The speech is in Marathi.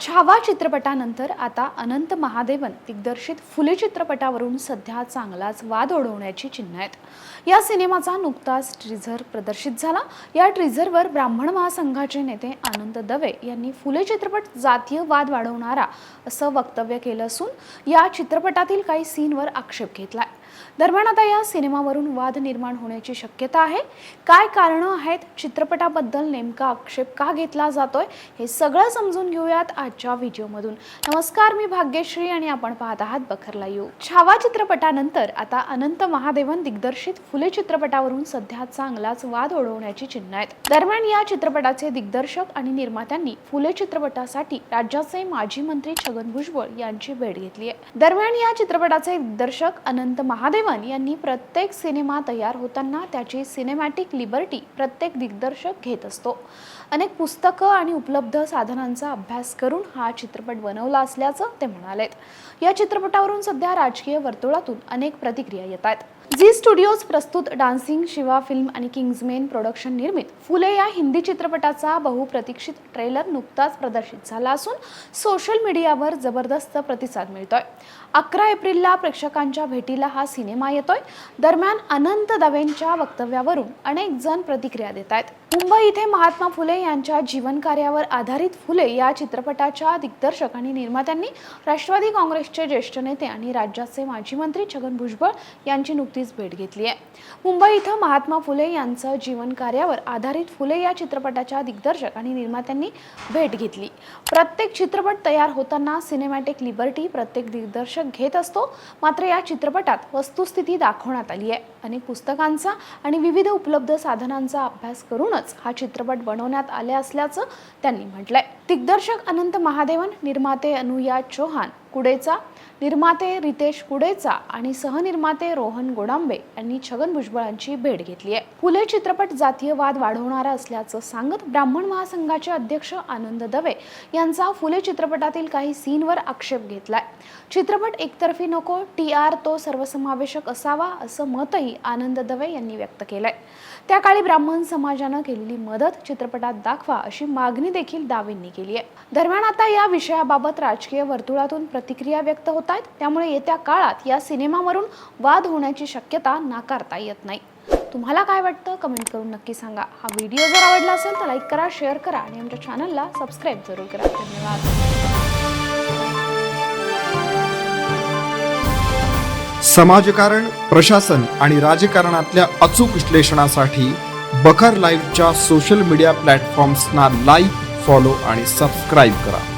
छावा चित्रपटानंतर आता अनंत महादेवन दिग्दर्शित फुले चित्रपटावरून सध्या चांगलाच वाद ओढवण्याची चिन्ह आहेत. या सिनेमाचा नुकताच ट्रिझर प्रदर्शित झाला. या ट्रिझरवर ब्राह्मण महासंघाचे नेते आनंद दवे यांनी फुले चित्रपट जातीय वाद वाढवणारा असं वक्तव्य केलं असून या चित्रपटातील काही सीनवर आक्षेप घेतला आहे दरम्यान आता या सिनेमावरून वाद निर्माण होण्याची शक्यता आहे. काय कारणं आहेत? चित्रपटाबद्दल नेमका आक्षेप का घेतला जातोय? हे सगळं समजून घेऊयात आजच्या व्हिडिओमधून. नमस्कार मी भाग्यश्री आणि आपण पाहत आहात बखरला यू. छावा चित्रपटानंतर आता अनंत महादेवन दिग्दर्शित फुले चित्रपटावरून सध्या चांगलाच वाद ओढवण्याची चिन्ह आहेत. दरम्यान या चित्रपटाचे दिग्दर्शक आणि निर्मात्यांनी फुले चित्रपटासाठी राज्याचे माजी मंत्री छगन भुजबळ यांची भेट घेतली आहे. दरम्यान या चित्रपटाचे दिग्दर्शक अनंत महा महादेवन यांनी प्रत्येक सिनेमा तयार होताना त्याची सिनेमॅटिक लिबर्टी प्रत्येक दिग्दर्शक घेत असतो. अनेक पुस्तकं आणि उपलब्ध साधनांचा अभ्यास करून हा चित्रपट बनवला असल्याचं ते म्हणालेत. या चित्रपटावरून सध्या राजकीय वर्तुळातून अनेक प्रतिक्रिया येत आहेत. झी स्टुडिओज प्रस्तुत डान्सिंग शिवा फिल्म आणि किंग्जमेन प्रोडक्शन निर्मित. फुले या हिंदी चित्रपटाचा बहुप्रतीक्षित ट्रेलर नुकताच प्रदर्शित झाला असून सोशल मीडियावर जबरदस्त प्रतिसाद मिळतोय. अकरा एप्रिलला प्रेक्षकांच्या भेटीला हा सिनेमा येतोय. दरम्यान अनंत दवेंच्या वक्तव्यावरून अनेक जण प्रतिक्रिया देत आहेत. मुंबई इथे महात्मा फुले यांच्या जीवनकार्यावर आधारित फुले या चित्रपटाच्या दिग्दर्शक आणि निर्मात्यांनी राष्ट्रवादी काँग्रेसचे ज्येष्ठ नेते आणि राज्याचे माजी मंत्री छगन भुजबळ यांची नुकतीच भेट घेतली आहे. मुंबई इथं महात्मा फुले यांचं जीवनकार्यावर आधारित फुले या चित्रपटाच्या दिग्दर्शक आणि निर्मात्यांनी भेट घेतली. प्रत्येक चित्रपट तयार होताना सिनेमॅटिक लिबर्टी प्रत्येक दिग्दर्शक घेत असतो. मात्र या चित्रपटात वस्तुस्थिती दाखवण्यात आली आहे. अनेक पुस्तकांचा आणि विविध उपलब्ध साधनांचा अभ्यास करूनच हा चित्रपट बनवण्यात आले असल्याचं त्यांनी म्हटलंय. दिग्दर्शक अनंत महादेवन निर्माते अनुया चौहान कुडेचा निर्माते रितेश कुडेचा आणि सहनिर्माते रोहन गोडांबे यांनी छगन भुजबळांची भेट घेतली आहे. फुले चित्रपट जातीय वाद वाढवणारा असल्याचं सांगत ब्राह्मण महासंघाचे अध्यक्ष आनंद दवे यांचा फुले चित्रपटातील काही सीनवर आक्षेप घेतलाय. चित्रपट एकतर्फी नको टी आर तो सर्वसमावेशक असावा असं मतही आनंद दवे यांनी व्यक्त केलंय. त्या काळी ब्राह्मण समाजानं केलेली मदत चित्रपटात दाखवा अशी मागणी देखील दावेंनी केली आहे. दरम्यान आता या विषयाबाबत राजकीय वर्तुळातून प्रतिक्रिया व्यक्त होत आहेत. त्यामुळे येत्या काळात या सिनेमावरून वाद होण्याची शक्यता नाकारता येत नाही. तुम्हाला काय वाटतं? कमेंट करून नक्की सांगा. हा व्हिडिओ जर आवडला असेल तर लाईक करा शेअर करा आणि आमच्या चॅनलला सबस्क्राईब जरूर करा. धन्यवाद. समाजकारण प्रशासन आणि राजकारणातल्या अचूक विश्लेषणासाठी बखर लाईव्हच्या सोशल मीडिया प्लॅटफॉर्म्सना लाईक फॉलो आणि सबस्क्राईब करा.